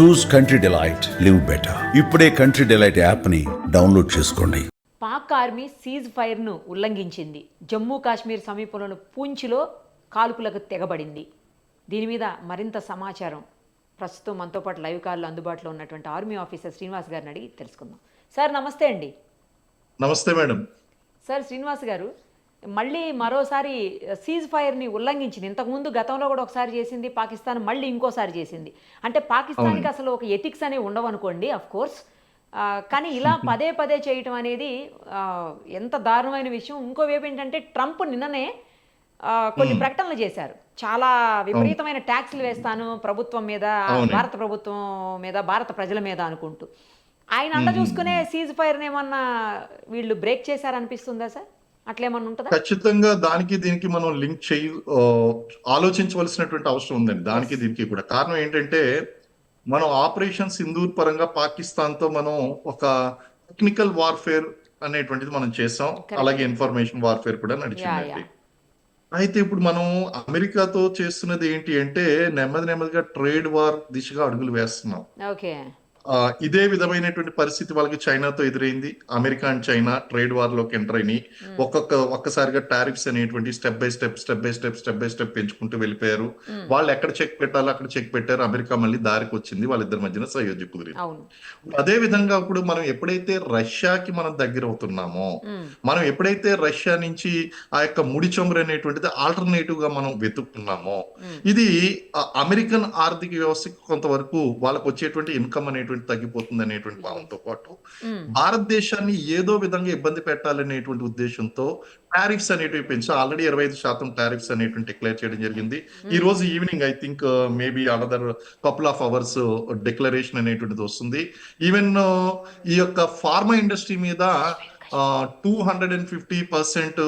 Choose country delight live better ఇప్పుడే country delight యాప్ని download చేసుకోండి. పాక్ ఆర్మీ సీజ్ ఫైర్ను ఉల్లంఘించింది. జమ్మూ కాశ్మీర్ సమీపంలోని పూంచ్లో కాల్పులకు తెగబడింది. దీని మీద మరింత సమాచారం. ప్రస్తుతం మనతో పాటు లైవ్ కాల్లో అందుబాటులో ఉన్నటువంటి ఆర్మీ ఆఫీసర్ శ్రీనివాస్ గారిని అడిగి తెలుసుకుందాం. సార్ నమస్తే అండి. నమస్తే మేడం. సార్ శ్రీనివాస్ గారు మళ్ళీ మరోసారి సీజ్ ఫైర్ని ఉల్లంఘించింది. ఇంతకుముందు గతంలో కూడా ఒకసారి చేసింది పాకిస్తాన్ మళ్ళీ ఇంకోసారి చేసింది. అంటే పాకిస్తాన్కి అసలు ఒక ఎథిక్స్ అనేవి ఉండవు అనుకోండి అఫ్ కోర్స్ కానీ ఇలా పదే పదే చేయటం అనేది ఎంత దారుణమైన విషయం. ఇంకో వైపు ఏంటంటే ట్రంప్ నిన్ననే కొన్ని ప్రకటనలు చేశారు. చాలా విపరీతమైన ట్యాక్స్లు వేస్తాను ప్రభుత్వం మీద. భారత ప్రభుత్వం మీద భారత ప్రజల మీద అనుకుంటూ. ఆయన అండ చూసుకునే సీజ్ ఫైర్ని ఏమన్నా వీళ్ళు బ్రేక్ చేశారనిపిస్తుందా సార్? అట్లేమన్నా ఉంటుందా? ఖచ్చితంగా దానికి దీనికి మనం లింక్ చేయి ఆలోచించవలసినటువంటి అవసరం ఉందండి. దానికి దీనికి కూడా. కారణం ఏంటంటే మనం ఆపరేషన్ సింధూర్ పరంగా పాకిస్తాన్తో మనం ఒక టెక్నికల్ వార్ఫేర్ అనేటువంటిది మనం చేసాం. అలాగే ఇన్ఫర్మేషన్ వార్ఫేర్ కూడా నడిచిందండి. అయితే ఇప్పుడు మనం అమెరికాతో చేస్తున్నది ఏంటి అంటే నెమ్మది నెమ్మదిగా ట్రేడ్ వార్ దిశగా అడుగులు వేస్తున్నాం. ఇదే విధమైనటువంటి పరిస్థితి వాళ్ళకి చైనాతో ఎదురైంది. అమెరికా అండ్ చైనా ట్రేడ్ వార్లోకి ఎంటర్ అయినాయి. ఒక్కొక్క ఒక్కసారిగా టారిఫ్స్ అనేటువంటి step by step step by step step by step పెంచుకుంటూ వెళ్ళిపోయారు. వాళ్ళు ఎక్కడ చెక్ పెట్టాలో అక్కడ చెక్ పెట్టారు. అమెరికా మళ్ళీ దారికి వచ్చింది. వాళ్ళిద్దరి మధ్యన సయోధ్య కుదిరింది. అదే విధంగా ఇప్పుడు మనం ఎప్పుడైతే రష్యాకి మనం దగ్గర అవుతున్నామో. మనం ఎప్పుడైతే రష్యా నుంచి ఆ యొక్క ముడి చమురు అనేటువంటిది ఆల్టర్నేటివ్గా మనం వెతుక్కున్నామో ఇది అమెరికన్ ఆర్థిక వ్యవస్థకి కొంతవరకు వాళ్ళకు వచ్చేటువంటి ఇన్కమ్ అనేటువంటి తగ్గిపోతుంది అనేటువంటి భావంతో పాటు మ్మ్. భారతదేశాన్ని ఏదో విధంగా ఇబ్బంది పెట్టాలనేటువంటి ఉద్దేశంతో టారిఫ్స్ అనేటివి పెంచి ఆల్రెడీ ఇరవై ఐదు శాతం టారిఫ్స్ అనేటువంటి డిక్లేర్ చేయడం జరిగింది ఈ రోజు evening I think maybe another couple of hours declaration అనేటువంటిది వస్తుంది ఈవెన్ ఈ యొక్క ఫార్మా ఇండస్ట్రీ మీద two hundred and fifty percent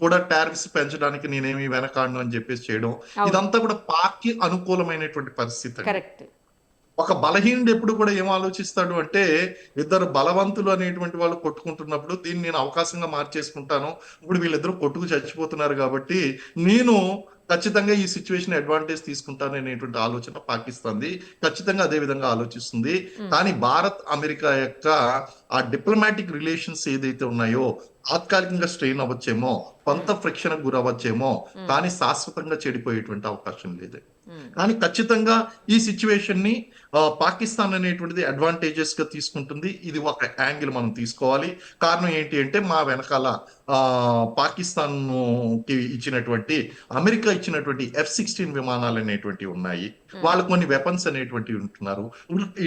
కూడా టారిఫ్స్ పెంచడానికి నేనేమి వెనకాడను అని చెప్పేసి చేయడం. ఇదంతా కూడా పాక్కి అనుకూలమైనటువంటి పరిస్థితి. కరెక్ట్ ఒక బలహీనుడు ఎప్పుడు కూడా ఏం ఆలోచిస్తాడు అంటే ఇద్దరు బలవంతులు అనేటువంటి వాళ్ళు కొట్టుకుంటున్నప్పుడు దీన్ని నేను అవకాశంగా మార్చేసుకుంటాను ఇప్పుడు వీళ్ళిద్దరూ కొట్టుకు చచ్చిపోతున్నారు కాబట్టి నేను ఖచ్చితంగా ఈ సిచ్యువేషన్ అడ్వాంటేజ్ తీసుకుంటాను అనేటువంటి ఆలోచన పాకిస్తాన్ది. ఖచ్చితంగా అదే విధంగా ఆలోచిస్తుంది. కానీ భారత్ అమెరికా యొక్క ఆ డిప్లొమాటిక్ రిలేషన్స్ ఏదైతే ఉన్నాయో తాత్కాలికంగా స్ట్రెయిన్ అవ్వచ్చేమో కొంత ఫ్రిక్షన్ గురవ్వచ్చేమో కానీ శాశ్వతంగా చెడిపోయేటువంటి అవకాశం లేదు. కానీ ఖచ్చితంగా ఈ సిచ్యువేషన్ని పాకిస్తాన్ అనేటువంటిది అడ్వాంటేజెస్గా తీసుకుంటుంది. ఇది ఒక యాంగిల్ మనం తీసుకోవాలి. కారణం ఏంటి అంటే మా వెనకాల పాకిస్తాన్కి ఇచ్చినటువంటి అమెరికా ఇచ్చినటువంటి ఎఫ్ సిక్స్టీన్ విమానాలు అనేటువంటివి ఉన్నాయి. వాళ్ళు కొన్ని వెపన్స్ అనేటువంటివి ఉంటున్నారు.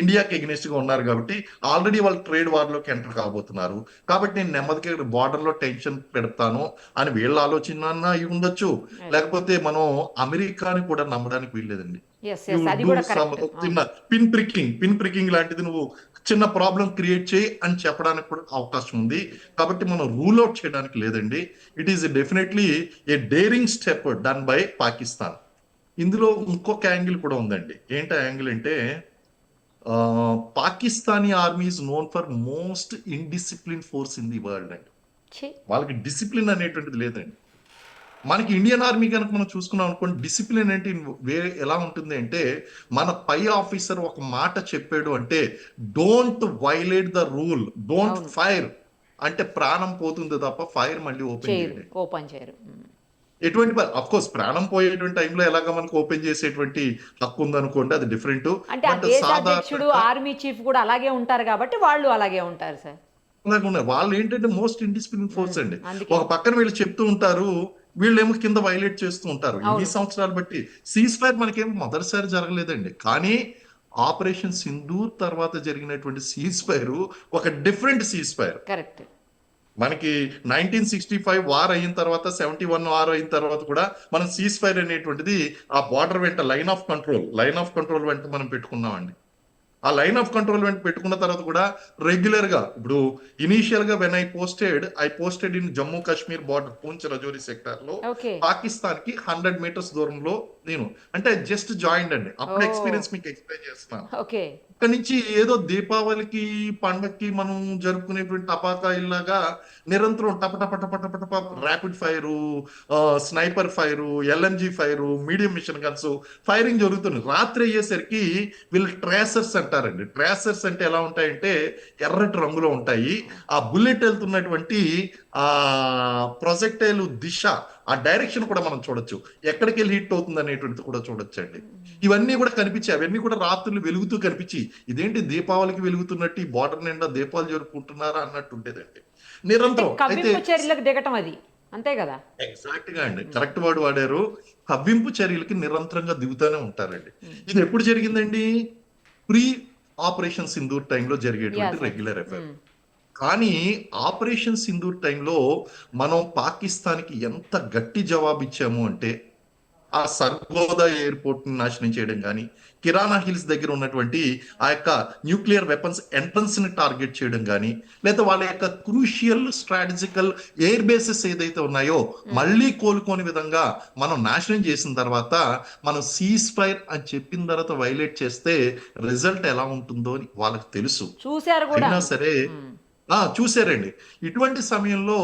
ఇండియాకి ఎగ్నెస్ట్గా ఉన్నారు కాబట్టి ఆల్రెడీ వాళ్ళు ట్రేడ్ వార్లోకి ఎంటర్ కాబోతున్నారు. కాబట్టి నేను నెమ్మదిగా బార్డర్లో టెన్షన్ పెడతాను అని వీళ్ళ ఆలోచన అయి ఉండొచ్చు. లేకపోతే మనం అమెరికాని కూడా నమ్మడానికి వీల్లేదండి. చిన్న పిన్ ప్రికింగ్ పిన్ ప్రికింగ్ లాంటిది నువ్వు చిన్న ప్రాబ్లం క్రియేట్ చేయి అని చెప్పడానికి కూడా అవకాశం ఉంది. కాబట్టి మనం రూల్ అవుట్ చేయడానికి లేదండి. It is definitely a daring step done by Pakistan ఇందులో ఇంకొక యాంగిల్ కూడా ఉందండి. ఏంటి యాంగిల్ అంటే Pakistani army is known for most indiscipline force in the world అండి. వాళ్ళకి డిసిప్లిన్ అనేటువంటిది లేదండి. మనకి ఇండియన్ ఆర్మీ కనుక మనం చూసుకున్నాం అనుకోండి డిసిప్లిన్ అంటే వేరే ఎలా ఉంటుంది అంటే మన పై ఆఫీసర్ ఒక మాట చెప్పాడు అంటే don't violate the rule don't. Fire అంటే ప్రాణం పోతుంది తప్ప ఫైర్ మళ్ళీ ఓపెన్ చేయండి. ఓపెన్ చేయరు. ఎటువంటి అఫ్ కోర్స్ ప్రాణం పోయేటువంటి టైంలో ఎలాగ మనకు ఓపెన్ చేసేటువంటి హక్కు ఉందనుకోండి అది డిఫరెంట్ అంటే ఆర్మీ చీఫ్ కూడా అలాగే ఉంటారు కాబట్టి వాళ్ళు అలాగే ఉంటారు సార్. వాళ్ళు ఏంటంటే మోస్ట్ ఇండిసిప్లిన్ ఫోర్స్ అండి. ఒక పక్కన వీళ్ళు చెప్తూ ఉంటారు వీళ్ళేమో కింద వైలేట్ చేస్తూ ఉంటారు. అవును. సంవత్సరాలు బట్టి సీజ్ ఫైర్ మనకేం మొదటిసారి జరగలేదండి. కానీ ఆపరేషన్ సింధూర్ తర్వాత జరిగినటువంటి సీజ్ ఫైర్ ఒక డిఫరెంట్ సీజ్ ఫైర్ కరెక్ట్ మనకి నైన్టీన్ సిక్స్టీ ఫైవ్ వార్ అయిన తర్వాత సెవెంటీ వన్ వార్ అయిన తర్వాత కూడా మనం సీజ్ ఫైర్ అనేటువంటిది ఆ బార్డర్ వెంట line of control line of control వెంట మనం పెట్టుకున్నామండి. ఆ లైన్ ఆఫ్ కంట్రోల్ వెంట పెట్టుకున్న తర్వాత కూడా రెగ్యులర్గా ఇప్పుడు ఇనీషియల్గా when I posted I posted in Jammu Kashmir border Poonch Rajouri సెక్టార్లో పాకిస్తాన్కి హండ్రెడ్ మీటర్స్ దూరంలో నేను. అంటే జస్ట్ జాయిన్ అండి. అప్పుడు. ఎక్స్పీరియన్స్ మీకు ఎక్స్ప్లెయిన్ చేస్తున్నాను ఓకే. ఇక్కడ నుంచి ఏదో దీపావళికి పండక్కి మనం జరుపుకునేటువంటి టపాకాయల్లాగా నిరంతరం టప టప టప rapid fire sniper fire LMG fire medium mission guns firing జరుగుతుంది. రాత్రి అయ్యేసరికి వీళ్ళు ట్రేసర్స్ అంటారు అంటారండి. ట్రేసర్స్ అంటే ఎలా ఉంటాయంటే ఎర్రటి రంగులో ఉంటాయి. ఆ బుల్లెట్ వెళ్తున్నటువంటి ఆ ప్రొజెక్టైల్ దిశ ఆ డైరెక్షన్ కూడా మనం చూడొచ్చు. ఎక్కడికి వెళ్ళి హిట్ అవుతుంది అనేటువంటిది కూడా చూడొచ్చండి. ఇవన్నీ కూడా కనిపించాయి. అవన్నీ కూడా రాత్రులు వెలుగుతూ కనిపించి ఇదేంటి దీపావళికి వెలుగుతున్నట్టు ఈ బార్డర్ నిండా దీపాలు జరుపుకుంటున్నారా అన్నట్టు ఉండేదండి. నిరంతరం. అయితే దిగటం అది. అంతే కదా? ఎగ్జాక్ట్గా అండి. కరెక్ట్ వర్డ్ వాడారు. కవ్వింపు చర్యలకి నిరంతరంగా దిగుతూనే ఉంటారండి. ఇది ఎప్పుడు జరిగిందండి? ప్రీ ఆపరేషన్ సింధూర్ టైంలో జరిగేటువంటి. Regular um. కానీ ఆపరేషన్ సింధూర్ టైంలో మనం పాకిస్తాన్కి ఎంత గట్టి జవాబు ఇచ్చాము అంటే ఆ సర్గోదా ఎయిర్పోర్ట్ని నాశనం చేయడం కానీ కిరాణా హిల్స్ దగ్గర ఉన్నటువంటి ఆ యొక్క న్యూక్లియర్ వెపన్స్ ఎంట్రన్స్ని టార్గెట్ చేయడం కానీ లేదా వాళ్ళ యొక్క క్రూషియల్ స్ట్రాటజికల్ ఎయిర్ బేసెస్ ఏదైతే ఉన్నాయో మళ్ళీ కోలుకోని విధంగా మనం నాశనం చేసిన తర్వాత మనం సీజ్ ఫైర్ అని చెప్పిన తర్వాత వైలేట్ చేస్తే రిజల్ట్ ఎలా ఉంటుందో అని వాళ్ళకి తెలుసు. అయినా సరే చూసారండి ఇటువంటి సమయంలో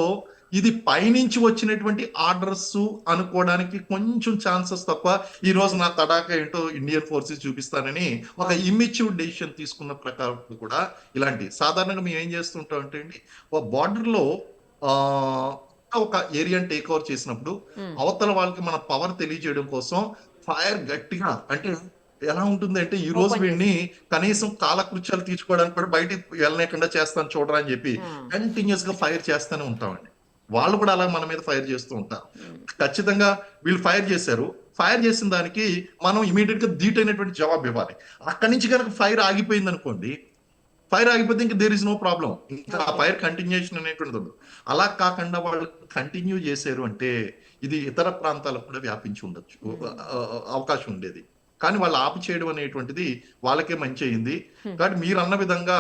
ఇది పైనుంచి వచ్చినటువంటి ఆర్డర్స్ అనుకోవడానికి కొంచెం ఛాన్సెస్ తప్ప ఈ రోజు నా తడాక ఏంటో ఇండియన్ ఫోర్సెస్ చూపిస్తానని ఒక ఇమ్మెచ్యూర్ డెసిషన్ తీసుకున్న ప్రకారం కూడా ఇలాంటి సాధారణంగా మేము ఏం చేస్తుంటాం అంటే అండి ఒక బార్డర్లో ఆ ఒక ఏరియాని టేక్ ఓవర్ చేసినప్పుడు అవతల వాళ్ళకి మన పవర్ తెలియజేయడం కోసం ఫైర్ గట్టిగా అంటే ఎలా ఉంటుంది అంటే ఈ రోజు వీడిని కనీసం కాలకృత్యాలు తీర్చుకోవడానికి కూడా బయటికి వెళ్ళలేకుండా చేస్తాను చూడరా అని చెప్పి. కంటిన్యూస్గా ఫైర్ చేస్తూనే ఉంటామండి. వాళ్ళు కూడా అలా మన మీద ఫైర్ చేస్తూ ఉంటారు. ఖచ్చితంగా వీళ్ళు ఫైర్ చేశారు. ఫైర్ చేసిన దానికి మనం ఇమీడియట్గా ధీటైనటువంటి జవాబు ఇవ్వాలి. అక్కడి నుంచి కనుక ఫైర్ ఆగిపోయింది అనుకోండి ఫైర్ ఆగిపోతే ఇంకా దేర్ ఇస్ నో ప్రాబ్లం ఇంకా ఆ ఫైర్ కంటిన్యూషన్ అనేటువంటిది ఉండదు. అలా కాకుండా వాళ్ళు కంటిన్యూ చేశారు అంటే ఇది ఇతర ప్రాంతాలకు కూడా వ్యాపించి ఉండొచ్చు. అవకాశం ఉండేది. కానీ వాళ్ళు ఆపు చేయడం అనేటువంటిది వాళ్ళకే మంచి అయింది. కాబట్టి మీరు అన్న విధంగా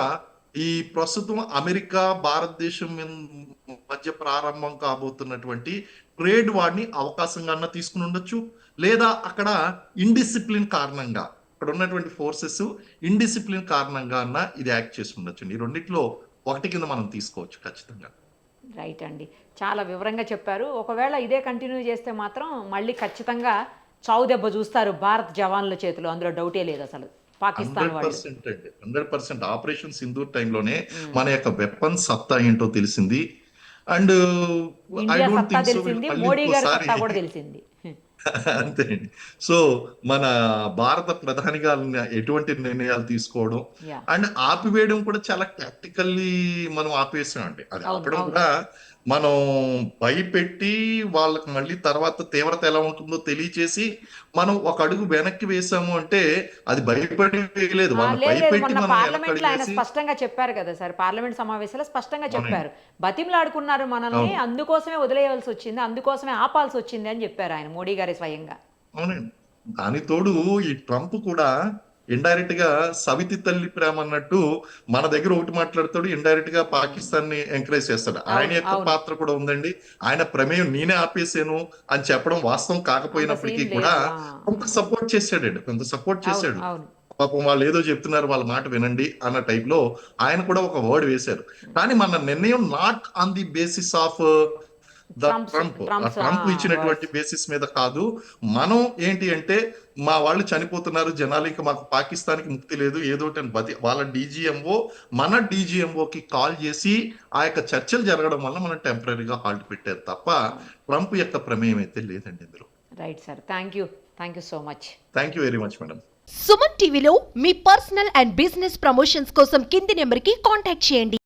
ఈ ప్రస్తుతం అమెరికా భారతదేశం మధ్య ప్రారంభం కాబోతున్నటువంటి ట్రేడ్ వాడిని అవకాశంగా అన్న తీసుకుని ఉండొచ్చు. లేదా అక్కడ ఇండిసిప్లిన్ కారణంగా అక్కడ ఉన్నటువంటి ఫోర్సెస్ ఇండిసిప్లిన్ కారణంగా అన్న ఇది యాక్ట్ చేసి ఉండొచ్చు ఈ రెండిట్లో ఒకటి కింద మనం తీసుకోవచ్చు ఖచ్చితంగా. రైట్ అండి. చాలా వివరంగా చెప్పారు. ఒకవేళ ఇదే కంటిన్యూ చేస్తే మాత్రం మళ్ళీ ఖచ్చితంగా చావు దెబ్బ చూస్తారు భారత్ జవాన్ల చేతిలో. అందులో డౌటే లేదు అసలు. పాకిస్తాన్ పర్సెంట్ అండి. హండ్రెడ్ పర్సెంట్ ఆపరేషన్ సింధూర్ టైంలోనే మన యొక్క వెపన్ సత్తా ఏంటో తెలిసింది. అండ్ ఐ ఇండియా డోంట్ సత్తా థింక్ సో తెలిసింది మోడీ గారి సత్తా కూడా తెలిసింది. అంతే అండి. సో మన భారత ప్రధాని గారు ఎటువంటి నిర్ణయాలు తీసుకోవడం అండ్ ఆపివేయడం కూడా చాలా టాక్టికల్లీ మనం ఆపేసాం అండి అది ఆపడం. కూడా మనం భయపెట్టి వాళ్ళకి మళ్ళీ తర్వాత తీవ్రత ఎలా ఉంటుందో తెలియచేసి మనం ఒక అడుగు వెనక్కి వేసాము అంటే అది భయపడి వేయలేదు వాళ్ళు లేదు లేదు. భయపెట్టి మనం స్పష్టంగా చెప్పారు కదా సార్. పార్లమెంట్ సమావేశంలో స్పష్టంగా. చెప్పారు. బతిమలాడుకున్నారు మనల్ని. అందుకోసమే వదిలేయవలసి వచ్చింది అందుకోసమే ఆపాల్సి వచ్చింది అని చెప్పారు ఆయన మోడీ గారి. స్వయంగా. అవునండి. దాని తోడు ఈ ట్రంప్ కూడా ఇండైరెక్ట్గా సవితి తల్లి ప్రేమ అన్నట్టు మన దగ్గర ఒకటి మాట్లాడతాడు ఇండైరెక్ట్గా పాకిస్తాన్ని ఎంకరేజ్ చేస్తాడు. ఆయన యొక్క. పాత్ర కూడా ఉందండి. ఆయన ప్రమేయం నేనే ఆపేసాను అని చెప్పడం వాస్తవం కాకపోయినప్పటికీ కూడా. కొంత సపోర్ట్ చేశాడండి. కొంత సపోర్ట్ చేశాడు. పాపం వాళ్ళు ఏదో చెప్తున్నారు వాళ్ళ మాట వినండి అన్న టైప్లో ఆయన కూడా ఒక వర్డ్ వేశారు. కానీ మన నిర్ణయం not on the basis of Trump. Trump ఇచ్చినటువంటి బేసిస్ మీద కాదు మనం ఏంటి అంటే మా వాళ్ళు చనిపోతున్నారు జనాలు ఇంకా మాకు పాకిస్తాన్కి ముక్తి లేదు ఏదో బతి వాళ్ళ డీజీఎంఓ మన DGMO కి కాల్ చేసి ఆ యొక్క చర్చలు జరగడం వల్ల మనం టెంపరీగా హాల్ట్ పెట్టారు తప్ప ట్రంప్ యొక్క ప్రమేయం అయితే లేదండి ఇందులో. Right sir thank you thank you so much thank you very much madam Suman టీవీలో మీ పర్సనల్ అండ్ బిజినెస్ ప్రమోషన్స్ కోసం కింది నెంబర్కి కాంటాక్ట్ చేయండి.